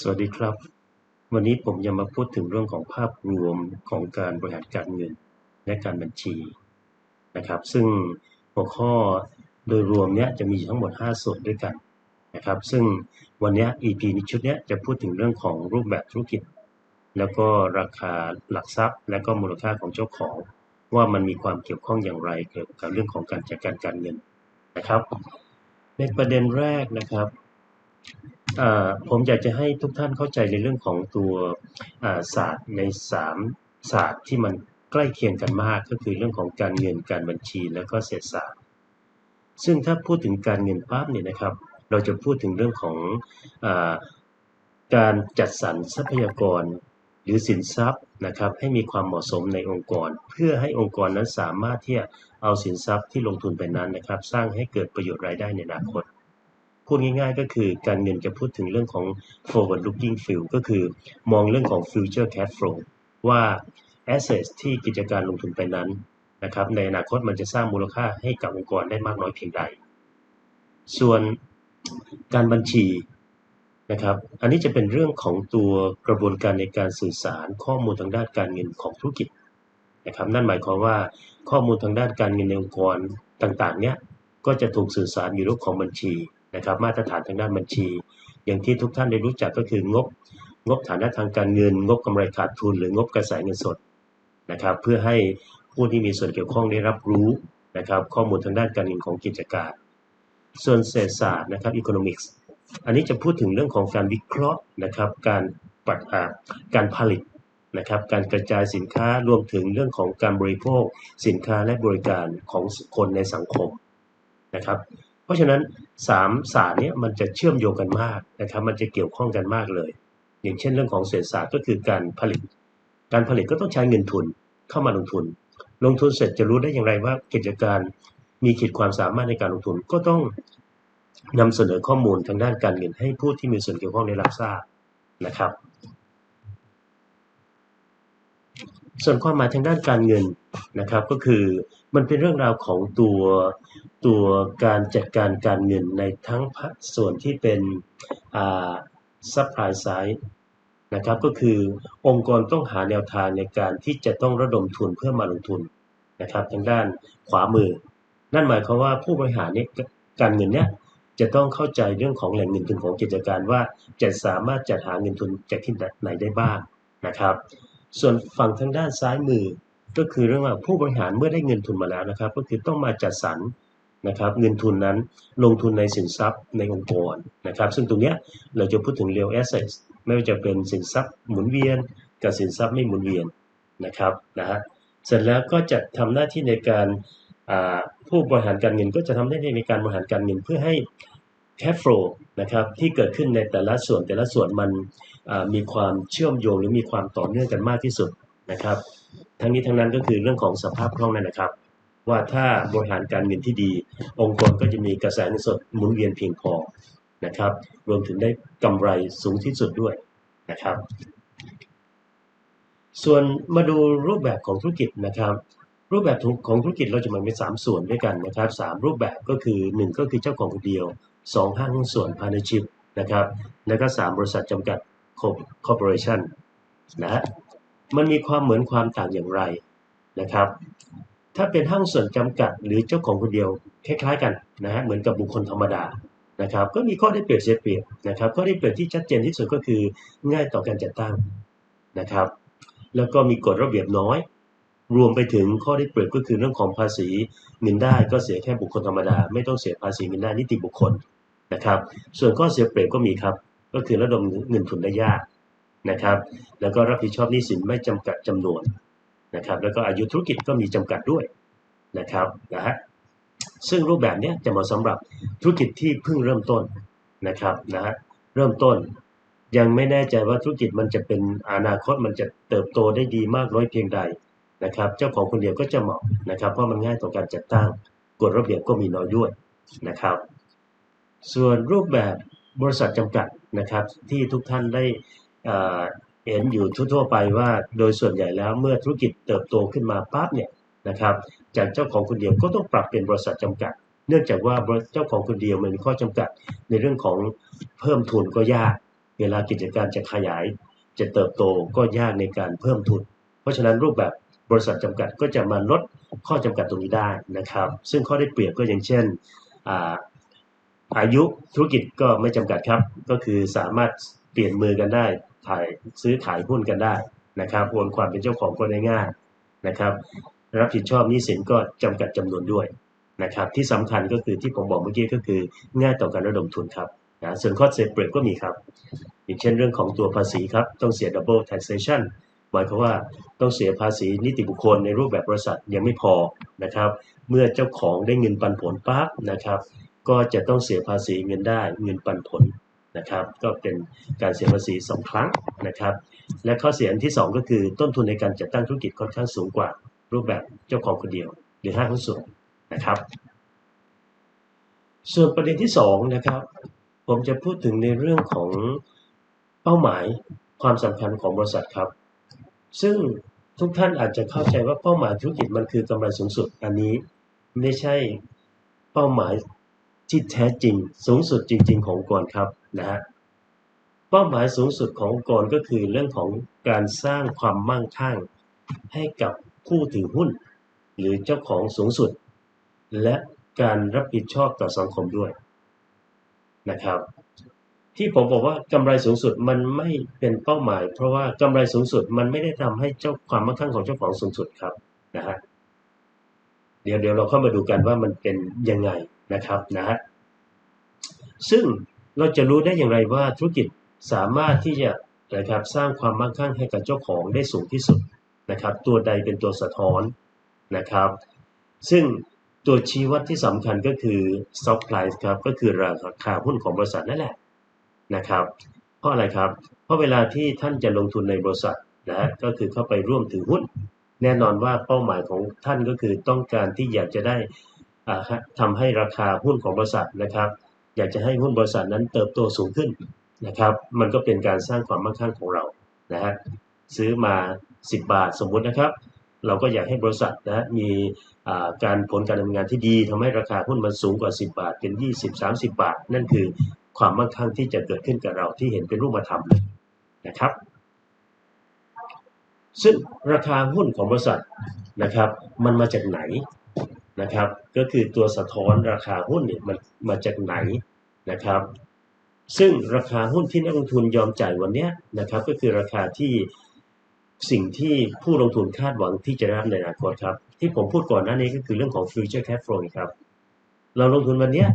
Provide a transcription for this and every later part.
สวัสดีครับ วันนี้ผมจะมาพูดถึงเรื่องของภาพรวมของการบริหารการเงินและการบัญชีนะครับ ซึ่งหัวข้อโดยรวมเนี้ยจะมีทั้งหมด 5 ส่วนด้วยกันนะครับ ซึ่งวันนี้ EP นี้ชุดเนี้ยจะพูดถึงเรื่องของรูปแบบธุรกิจ แล้วก็ราคาหลักทรัพย์ และก็มูลค่าของเจ้าของ ว่ามันมีความเกี่ยวข้องอย่างไรเกี่ยวกับเรื่องของการจัดการการเงินนะครับ ในประเด็นแรกนะครับ ผมอยากจะให้ทุกท่านเข้าใจในเรื่องของตัวศาสตร์ในสามศาสตร์ที่มันใกล้เคียงกันมากก็คือเรื่องของการเงินการบัญชีแล้วก็เศรษฐศาสตร์ ซึ่งถ้าพูดถึงการเงินปั๊บเนี่ยนะครับ เราจะพูดถึงเรื่องของอการจัดสรรทรัพยากรหรือสินทรัพย์นะครับให้มีความเหมาะสมในองค์กร เพื่อให้องค์กรนั้นสามารถที่จะเอาสินทรัพย์ที่ลงทุนไปนั้นนะครับ สร้างให้เกิดประโยชน์รายได้ในอนาคต พูดง่ายๆ ก็คือการเงินจะพูดถึงเรื่องของ forward looking view ก็คือมองเรื่องของ future cash flow ว่า assets ที่กิจการลงทุนไปนั้นนะครับในอนาคตมันจะสร้างมูลค่าให้กับองค์กรได้มากน้อยเพียงใด ส่วนการบัญชีนะครับอันนี้จะเป็นเรื่องของตัวกระบวนการในการสื่อสารข้อมูลทางด้านการเงินของธุรกิจนะครับนั่นหมายความว่าข้อมูลทางด้านการเงินในองค์กรต่างๆเนี้ยก็จะถูกสื่อสารอยู่รูปของบัญชี นะครับมาตรฐานทางด้านบัญชี อย่างที่ทุกท่านได้รู้จักก็คืองบงบฐานะทางการเงิน งบกำไรขาดทุน หรืองบกระแสเงินสดนะครับเพื่อให้ผู้ที่มีส่วนเกี่ยวข้องได้รับรู้นะครับข้อมูลทางด้านการเงินของกิจการ ส่วนเศรษฐศาสตร์นะครับ economics อันนี้จะพูดถึงเรื่องของการวิเคราะห์นะครับการปัดอ่าการผลิตนะครับการกระจายสินค้ารวมถึงเรื่องของการบริโภคสินค้าและบริการของคนในสังคมนะครับ เพราะฉะนั้นสามศาสตร์นี้มันจะเชื่อมโยงกันมากนะครับ มันจะเกี่ยวข้องกันมากเลย อย่างเช่นเรื่องของเศรษฐศาสตร์ก็คือการผลิต การผลิตก็ต้องใช้เงินทุนเข้ามาลงทุน ลงทุนเสร็จจะรู้ได้อย่างไรว่ากิจการมีขีดความสามารถในการลงทุนก็ต้องนำเสนอข้อมูลทางด้านการเงินให้ผู้ที่มีส่วนเกี่ยวข้องได้รับทราบนะครับ ส่วนความหมายทางด้านการเงินนะครับก็คือ มันเป็นเรื่องราวของตัวตัวการจัดการการเงินในทั้งส่วนที่เป็นอ่า supply side นะครับก็คือองค์กรต้องหาแนวทางในการที่จะต้องระดมทุนเพื่อมาลงทุนนะครับทางด้านขวามือ นั่นหมายความว่าผู้บริหารเนี่ยการเงินเนี่ยจะต้องเข้าใจเรื่องของแหล่งเงินทุนของกิจการว่าจะสามารถจัดหาเงินทุนจากที่ไหนได้บ้างนะครับ ส่วนฝั่งทางด้านซ้ายมือ ก็คือเรื่องว่าผู้บริหารเมื่อได้เงินทุนมาแล้วนะครับ ก็คือต้องมาจัดสรรนะครับเงินทุนนั้นลงทุนในสินทรัพย์ในองค์กรนะครับ ซึ่งตรงนี้เราจะพูดถึง real assets ไม่ว่าจะเป็นสินทรัพย์หมุนเวียน กับสินทรัพย์ไม่หมุนเวียนนะครับนะฮะเสร็จแล้วก็จะทำหน้าที่ในการผู้บริหารการเงินก็จะทำหน้าที่ในการบริหารการเงินเพื่อให้ cash flow นะครับที่เกิดขึ้นในแต่ละส่วนแต่ละส่วนมันมีความเชื่อมโยงหรือมีความต่อเนื่องกันมากที่สุดนะครับ ทั้งนี้ทั้งนั้นก็คือเรื่องของสภาพคล่องนั่นนะครับ ว่าถ้าบริหารการเงินที่ดี องค์กรก็จะมีกระแสเงินสดหมุนเวียนเพียงพอนะครับ รวมถึงได้กำไรสูงที่สุดด้วยนะครับ ส่วนมาดูรูปแบบของธุรกิจนะครับ รูปแบบของธุรกิจเราจะแบ่งเป็นสามส่วนด้วยกันนะครับสามรูปแบบก็คือหนึ่งก็คือเจ้าของคนเดียวสองห้างส่วน partnership นะครับ แล้วก็สามบริษัทจำกัด corporation นะฮะ มันมีความเหมือนความต่างอย่างไรนะครับ ถ้าเป็นห้างส่วนจำกัดหรือเจ้าของคนเดียวคล้ายๆกันนะฮะเหมือนกับบุคคลธรรมดานะครับ ก็มีข้อได้เปรียบเสียเปรียบนะครับข้อได้เปรียบที่ชัดเจนที่สุดก็คือง่ายต่อการจัดตั้งนะครับ แล้วก็มีกฎระเบียบน้อย รวมไปถึงข้อได้เปรียบก็คือเรื่องของภาษีเงินได้ก็เสียแค่บุคคลธรรมดา ไม่ต้องเสียภาษีเงินได้นิติบุคคลนะครับ ส่วนข้อเสียเปรียบก็มีครับ ก็คือระดมเงินทุนได้ยาก นะครับ แล้วก็รับผิดชอบหนี้สินไม่จำกัดจำนวนนะครับ แล้วก็อายุธุรกิจก็มีจำกัดด้วยนะครับนะฮะซึ่งรูปแบบนี้จะเหมาะสำหรับธุรกิจที่เพิ่งเริ่มต้นนะครับนะฮะเริ่มต้นยังไม่แน่ใจว่าธุรกิจมันจะเป็นอนาคตมันจะเติบโตได้ดีมากน้อยเพียงใดนะครับ เจ้าของคนเดียวก็จะเหมาะนะครับ เพราะมันง่ายต่อการจัดตั้งกฎระเบียบก็มีน้อยด้วยนะครับ ส่วนรูปแบบบริษัทจำกัดนะครับ ที่ทุกท่านได้ เห็นอยู่ทั่วๆไปว่าโดยส่วนใหญ่แล้วเมื่อธุรกิจเติบโตขึ้นมาปั๊บเนี่ยนะครับจากเจ้าของคนเดียวก็ต้องปรับเป็นบริษัทจำกัด เนื่องจากว่าเจ้าของคนเดียวมันมีข้อจำกัด ในเรื่องของเพิ่มทุนก็ยาก เวลากิจการจะขยาย จะเติบโตก็ยากในการเพิ่มทุน เพราะฉะนั้นรูปแบบบริษัทจำกัดก็จะมาลดข้อจำกัดตรงนี้ได้นะครับ ซึ่งข้อได้เปรียบก็อย่างเช่นอาอายุธุรกิจก็ไม่จำกัดครับ ก็คือสามารถเปลี่ยนมือกันได้ ถ่ายซื้อขายหุ้นกันได้นะครับโอนความเป็นเจ้าของก็ได้ง่ายนะครับ รับผิดชอบหนี้สินก็จำกัดจำนวนด้วยนะครับ ที่สำคัญก็คือที่ผมบอกเมื่อกี้ก็คือง่ายต่อการระดมทุนครับนะส่วนข้อเสียเปรียบก็มีครับอย่างเช่นเรื่องของตัวภาษีครับ ต้องเสีย double taxation หมายความว่าต้องเสียภาษีนิติบุคคลในรูปแบบบริษัทยังไม่พอนะครับ เมื่อเจ้าของได้เงินปันผลปั๊บนะครับ ก็จะต้องเสียภาษีเงินได้เงินปันผล นะครับ ก็เป็นการเสียภาษีสองครั้งนะครับ และข้อเสียนที่สองก็คือต้นทุนในการจัดตั้งธุรกิจค่อนข้างสูงกว่ารูปแบบเจ้าของคนเดียว หรือห้างหุ้นส่วนนะครับ ส่วนประเด็นที่สองนะครับ ผมจะพูดถึงในเรื่องของเป้าหมายความสำคัญของบริษัทครับ ซึ่งทุกท่านอาจจะเข้าใจว่าเป้าหมายธุรกิจมันคือกำไรสูงสุดอันนี้ ไม่ใช่เป้าหมาย ที่แท้จริงสูงสุดจริง ๆ ขององค์กรครับนะฮะเป้าหมายสูงสุดขององค์กรก็คือเรื่องของการสร้างความมั่งคั่ง ให้กับผู้ถือหุ้น หรือเจ้าของสูงสุด และการรับผิดชอบต่อสังคมด้วยนะครับ ที่ผมบอกว่ากำไรสูงสุดมันไม่เป็นเป้าหมาย เพราะว่ากำไรสูงสุดมันไม่ได้ทำให้เจ้าความมั่งคั่งของเจ้าของสูงสุดครับนะฮะ เดี๋ยวเดี๋ยวเราเข้ามาดูกันว่ามันเป็นยังไงนะครับนะฮะซึ่งเราจะรู้ได้อย่างไรว่าธุรกิจสามารถที่จะนะครับสร้างความมั่งคั่งให้กับเจ้าของได้สูงที่สุดนะครับ ตัวใดเป็นตัวสะท้อนนะครับ ซึ่งตัวชี้วัดที่สำคัญก็คือ stock price ครับก็คือราคาหุ้นของบริษัทนั่นแหละนะครับ เพราะอะไรครับ เพราะเวลาที่ท่านจะลงทุนในบริษัทนะฮะก็คือเข้าไปร่วมถือหุ้น แน่นอนว่าเป้าหมายของท่านก็คือต้องการที่อยากจะได้อ่าฮะทำให้ราคาหุ้นของบริษัทนะครับ อยากจะให้หุ้นบริษัทนั้นเติบโตสูงขึ้นนะครับ มันก็เป็นการสร้างความมั่งคั่งของเรานะฮะซื้อมา 10 บาทสมมุตินะครับ เราก็อยากให้บริษัทนะมีการผลการดำเนินงานที่ดีทำให้ราคาหุ้นมันสูงกว่า 10 บาท เป็น 20 30 บาท นั่นคือความมั่งคั่งที่จะเกิดขึ้นกับเราที่เห็นเป็นรูปธรรมเลยนะครับ ซึ่งราคาหุ้นของบริษัทนะครับ มันมาจากไหนนะครับ ก็คือตัวสะท้อนราคาหุ้นเนี่ยมันมาจากไหนนะครับ ซึ่งราคาหุ้นที่นักลงทุนยอมจ่ายวันนี้นะครับ ก็คือราคาที่สิ่งที่ผู้ลงทุนคาดหวังที่จะได้รับในอนาคตครับ ที่ผมพูดก่อนหน้านี้ก็คือเรื่องของ future cash flow ครับ เราลงทุนวันนี้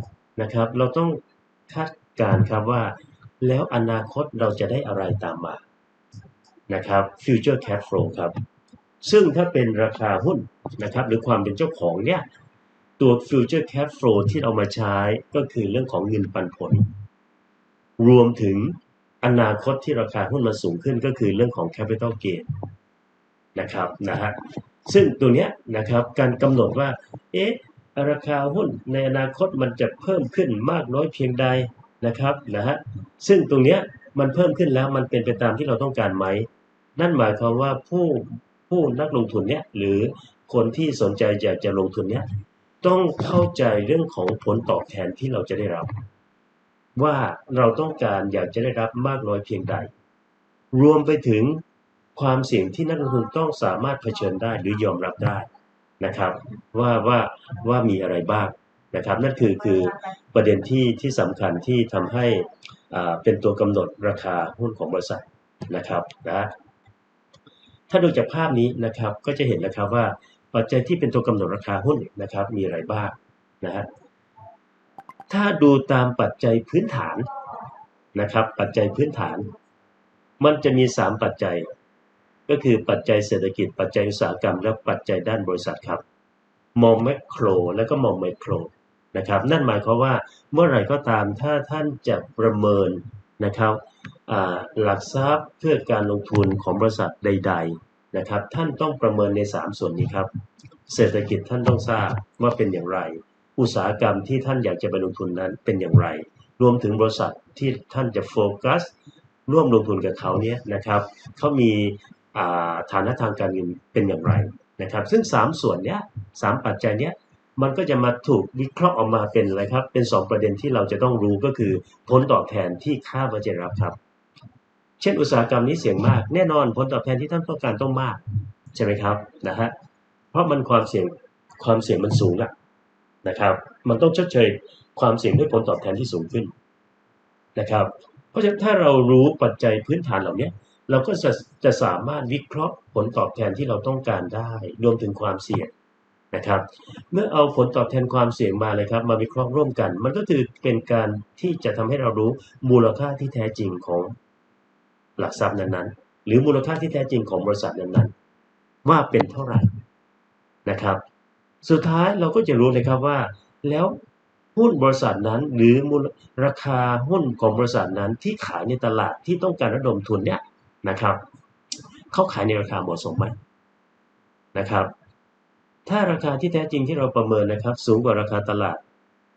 นะครับ เราต้องคาดการณ์ครับว่า แล้วอนาคตเราจะได้อะไรตามมา นะครับ future cash flow ครับ ซึ่งถ้าเป็นราคาหุ้นนะครับ หรือความเป็นเจ้าของเนี่ย ตัว future cash flow ที่เอามาใช้ก็คือเรื่องของเงินปันผล รวมถึงอนาคตที่ราคาหุ้นมันสูงขึ้นก็คือเรื่องของ capital gain นะครับนะฮะซึ่งตัวเนี้ยนะครับการกำหนดว่า เอ๊ะราคาหุ้นในอนาคตมันจะเพิ่มขึ้นมากน้อยเพียงใดนะครับนะฮะซึ่งตรงเนี้ยมันเพิ่มขึ้นแล้วมันเป็นไปตามที่เราต้องการไหม นั่นหมายความว่าผู้ผู้นักลงทุนเนี้ยหรือคนที่สนใจอยากจะลงทุนเนี้ยต้องเข้าใจเรื่องของผลตอบแทนที่เราจะได้รับ ว่าเราต้องการอยากจะได้รับมากน้อยเพียงใด รวมไปถึงความเสี่ยงที่นักลงทุนต้องสามารถเผชิญได้หรือยอมรับได้นะครับ ว่าว่าว่ามีอะไรบ้างนะครับ นั่นคือคือประเด็นที่ที่สำคัญที่ทำให้อ่าเป็นตัวกำหนดราคาหุ้นของบริษัทนะครับนะ ถ้าดูจากภาพนี้นะครับก็จะเห็นนะครับว่าปัจจัยที่เป็นตัวกำหนดราคาหุ้นนะครับมีอะไรบ้างนะฮะถ้าดูตามปัจจัยพื้นฐานนะครับ ปัจจัยพื้นฐาน มันจะมี 3 ปัจจัย ก็คือปัจจัยเศรษฐกิจ ปัจจัยอุตสาหกรรม และปัจจัยด้านบริษัทครับมองแมกโครแล้วก็มองไมโครนะครับ นั่นหมายความว่าเมื่อไหร่ก็ตามถ้าท่านจะประเมินนะครับ หลักทรัพย์เพื่อการลงทุนของบริษัทใด ๆนะครับ ท่านต้องประเมินใน 3 ส่วนนี้ครับ เศรษฐกิจท่านต้องทราบว่าเป็นอย่างไร อุตสาหกรรมที่ท่านอยากจะไปลงทุนนั้นเป็นอย่างไร รวมถึงบริษัทที่ท่านจะโฟกัส ร่วมลงทุนกับเขาเนี่ยนะครับเขามีฐานะทางการเงินเป็นอย่างไรนะครับ ซึ่ง 3 ส่วนเนี้ยสามปัจจัยเนี้ยมันก็จะมาถูกวิเคราะห์ออกมาเป็นอะไรครับ เป็น 2 ประเด็นที่เราจะต้องรู้ก็คือผลตอบแทนที่ค่าว่าจะรับครับ เช่นอุตสาหกรรมนี้เสี่ยงมาก แน่นอนผลตอบแทนที่ท่านต้องการต้องมาก ใช่ไหมครับนะฮะเพราะมันความเสี่ยงความเสี่ยงมันสูงอะนะครับ มันต้องชดเชยความเสี่ยงด้วยผลตอบแทนที่สูงขึ้นนะครับ เพราะฉะนั้นถ้าเรารู้ปัจจัยพื้นฐานเหล่านี้เราก็จะจะสามารถวิเคราะห์ผลตอบแทนที่เราต้องการได้รวมถึงความเสี่ยงนะครับ เมื่อเอาผลตอบแทนความเสี่ยงมาเลยครับ มาวิเคราะห์ร่วมกัน มันก็คือเป็นการที่จะทำให้เรารู้มูลค่าที่แท้จริงของ หลักทรัพย์นั้นๆ หรือมูลค่าที่แท้จริงของบริษัทนั้นๆ ว่าเป็นเท่าไหร่นะครับ สุดท้ายเราก็จะรู้เลยครับว่า แล้วหุ้นบริษัทนั้นหรือมูลราคาหุ้นของบริษัทนั้นที่ขายในตลาดที่ต้องการระดมทุนเนี่ยนะครับเขาขายในราคาเหมาะสมไหมนะครับ ถ้าราคาที่แท้จริงที่เราประเมินนะครับ สูงกว่าราคาตลาด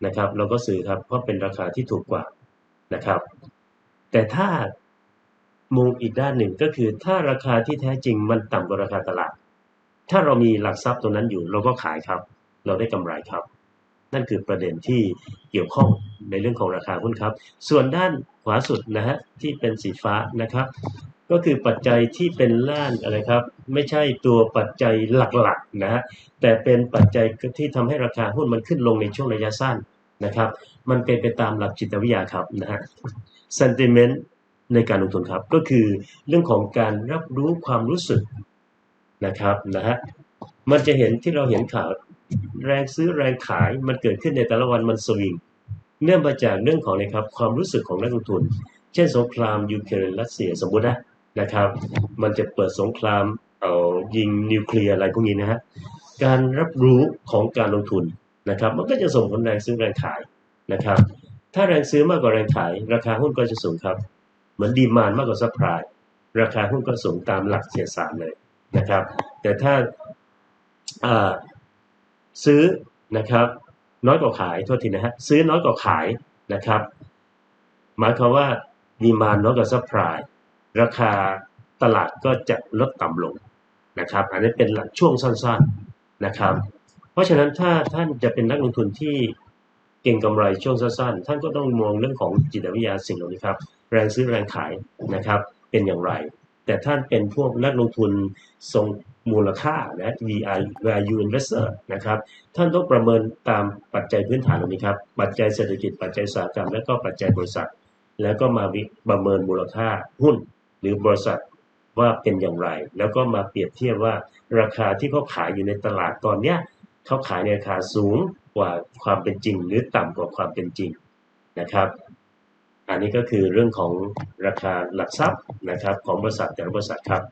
นะครับ เราก็ซื้อครับเพราะเป็นราคาที่ถูกกว่านะครับ แต่ถ้า มองอีกด้านหนึ่งก็คือถ้าราคาที่แท้จริงมันต่ำกว่าราคาตลาด ถ้าเรามีหลักทรัพย์ตัวนั้นอยู่เราก็ขายครับ เราได้กำไรครับ นั่นคือประเด็นที่เกี่ยวข้องในเรื่องของราคาหุ้นครับ ส่วนด้านขวาสุดนะฮะที่เป็นสีฟ้านะครับ ก็คือปัจจัยที่เป็นล้านอะไรครับ ไม่ใช่ตัวปัจจัยหลักๆนะฮะแต่เป็นปัจจัยที่ทำให้ราคาหุ้นมันขึ้นลงในช่วงระยะสั้นนะครับ มันเป็นไปตามหลักจิตวิทยาครับนะฮะ sentiment ในการลงทุนครับ ก็คือเรื่องของการรับรู้ความรู้สึกนะครับนะฮะมันจะเห็นที่เราเห็นข่าวแรงซื้อแรงขายมันเกิดขึ้นในแต่ละวันมันสวิงเนื่องมาจากเรื่องของนะครับความรู้สึกของนักลงทุน เช่นสงครามยูเครนรัสเซียสมมตินะนะครับ มันจะเปิดสงครามเอ่อยิงนิวเคลียร์อะไรพวกนี้นะฮะการรับรู้ของการลงทุนนะครับ มันก็จะส่งผลแรงซื้อแรงขายนะครับ ถ้าแรงซื้อมากกว่าแรงขาย ราคาหุ้นก็จะสูงครับ เหมือนดีมานมากกว่าซัพพลายราคาหุ้นก็สูงตามหลักเศรษฐศาสตร์เลยนะครับ แต่ถ้าอ่าซื้อนะครับ น้อยกว่าขายโทษทีนะฮะซื้อน้อยกว่าขายนะครับ หมายความว่าดีมานน้อยกว่าซัพพลายราคาตลาดก็จะลดต่ำลงนะครับ อันนี้เป็นหลักช่วงสั้นๆนะครับ เพราะฉะนั้นถ้าท่านจะเป็นนักลงทุนที่ เก่งกำไรช่วงสั้นๆ ท่านก็ต้องมองเรื่องของจิตวิทยาสิ่งเหล่านี้ครับ แรงซื้อแรงขายนะครับ เป็นอย่างไร แต่ท่านเป็นพวกนักลงทุนทรงมูลค่านะ VI value investor นะครับ ท่านต้องประเมินตามปัจจัยพื้นฐานเหล่านี้ครับ ปัจจัยเศรษฐกิจ ปัจจัยอุตสาหกรรม และก็ปัจจัยบริษัท แล้วก็มาวิประเมินมูลค่าหุ้นหรือบริษัทว่าเป็นอย่างไร แล้วก็มาเปรียบเทียบว่าราคาที่เขาขายอยู่ในตลาดตอนเนี้ยเขาขายในราคาสูง กว่าความเป็นจริง หรือต่ำกว่าความเป็นจริงนะครับ อันนี้ก็คือเรื่องของราคาหลักทรัพย์นะครับของบริษัทแต่ละบริษัทครับ